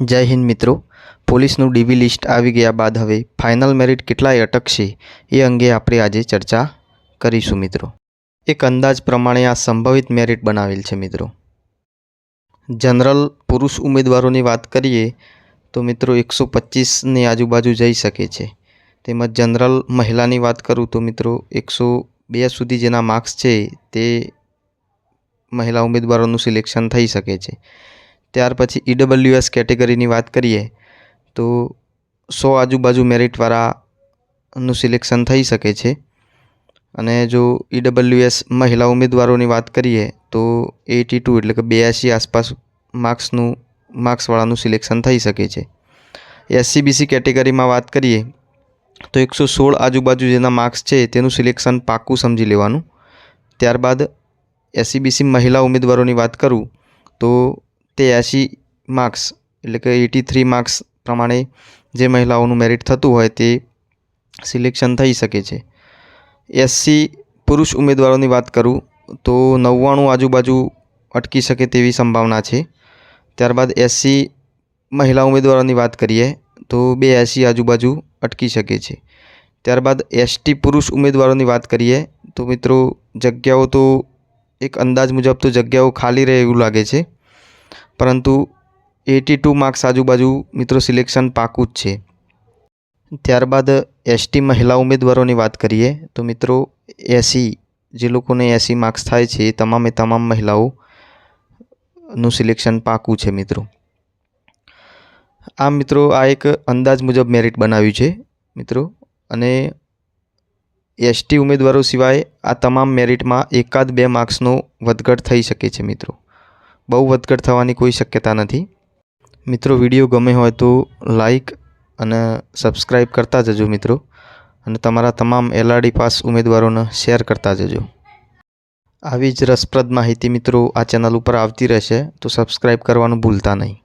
જય હિન્દ મિત્રો. પોલીસનું ડીવી લિસ્ટ આવી ગયા બાદ હવે ફાઇનલ મેરિટ કેટલાય અટકશે એ અંગે આપણે આજે ચર્ચા કરીશું મિત્રો. એક અંદાજ પ્રમાણે આ સંભવિત મેરિટ બનાવેલ છે મિત્રો. જનરલ પુરુષ ઉમેદવારોની વાત કરીએ તો મિત્રો એકસો પચીસની આજુબાજુ જઈ શકે છે. તેમજ જનરલ મહિલાની વાત કરું તો મિત્રો એકસો બે સુધી જેના માર્ક્સ છે તે મહિલા ઉમેદવારોનું સિલેક્શન થઈ શકે છે. ત્યાર પછી ઈડબલ્યુએસ કેટેગરીની વાત કરીએ, તો સો આજુબાજુ મેરિટવાળાનું સિલેક્શન થઈ શકે છે. અને જો ઈડબલ્યુએસ મહિલા ઉમેદવારોની વાત કરીએ, તો એટી ટુ એટલે કે બ્યાસી આસપાસ માર્ક્સનું, માર્ક્સવાળાનું સિલેક્શન થઈ શકે છે. એસસીબીસી કેટેગરીમાં વાત કરીએ, તો એકસો સોળ આજુબાજુ જેના માર્ક્સ છે, તેનું સિલેક્શન પાક્કું સમજી લેવાનું. ત્યારબાદ એસસીબીસી મહિલા ઉમેદવારોની વાત કરું, તો તે એંસી માર્ક્સ એટલે કે એટી થ્રી માર્ક્સ પ્રમાણે જે મહિલાઓનું મેરિટ થતું હોય તે સિલેક્શન થઈ શકે છે. એસસી પુરુષ ઉમેદવારોની વાત કરું તો નવ્વાણું આજુબાજુ અટકી શકે તેવી સંભાવના છે. ત્યારબાદ એસસી મહિલા ઉમેદવારોની વાત કરીએ તો બે એસી આજુબાજુ અટકી શકે છે. ત્યારબાદ એસટી પુરુષ ઉમેદવારોની વાત કરીએ તો મિત્રો જગ્યાઓ તો એક અંદાજ મુજબ તો જગ્યાઓ ખાલી રહે એવું લાગે છે. પરંતુ એટી ટુ માર્ક્સ આજુબાજુ મિત્રો સિલેક્શન પાકું જ છે. ત્યારબાદ એસટી મહિલા ઉમેદવારોની વાત કરીએ તો મિત્રો એસી, જે લોકોને એસી માર્ક્સ થાય છે, એ તમામે તમામ મહિલાઓનું સિલેક્શન પાકું છે મિત્રો. આ મિત્રો આ એક અંદાજ મુજબ મેરિટ બનાવ્યું છે મિત્રો. અને એસટી ઉમેદવારો સિવાય આ તમામ મેરિટમાં એકાદ બે માર્ક્સનો વધઘટ થઈ શકે છે મિત્રો. બહુ વધઘટ થવાની કોઈ શક્યતા નથી. મિત્રો, વીડિયો ગમે હોય તો લાઈક અને સબસ્ક્રાઈબ કરતા જજો મિત્રો. અને તમારા તમામ એલઆરડી પાસ ઉમેદવારોને શેર કરતા જજો. આવી જ રસપ્રદ માહિતી મિત્રો આ ચેનલ ઉપર આવતી રહેશે, તો સબસ્ક્રાઈબ કરવાનું ભૂલતા નહીં.